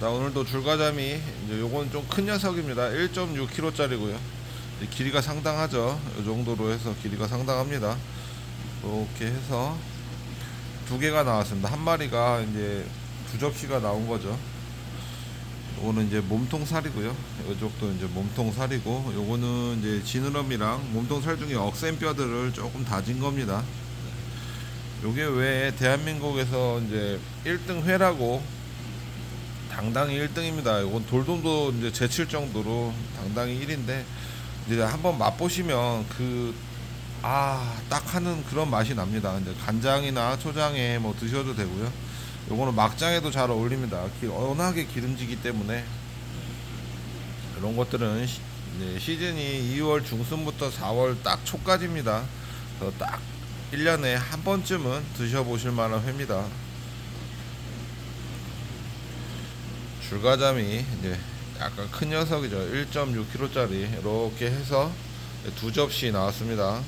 자, 오늘도 줄가자미 이제 요건 좀 큰 녀석입니다. 1.6kg 짜리고요. 길이가 상당하죠. 이 정도로 해서 길이가 상당합니다. 이렇게 해서 두 개가 나왔습니다. 한 마리가 이제 두 접시가 나온 거죠. 요거는 이제 몸통 살이고요. 이쪽도 이제 몸통 살이고, 요거는 이제 지느러미랑 몸통 살 중에 억센 뼈들을 조금 다진 겁니다. 요게 왜 대한민국에서 이제 1등 회라고 당당히 1등입니다. 이건 돌돔도 이제 제칠 정도로 당당히 1인데 이제 한번 맛보시면 그 아, 딱 하는 그런 맛이 납니다. 이제 간장이나 초장에 뭐 드셔도 되고요. 요거는 막장에도 잘 어울립니다. 기- 워낙에 기름지기 때문에 그런 것들은 시, 네, 시즌이 2월 중순부터 4월 딱 초까지입니다. 딱 1년에 한 번쯤은 드셔보실 만한 회입니다. 줄가자미 이제 약간 큰 녀석이죠. 1.6kg짜리 이렇게 해서 두 접시 나왔습니다.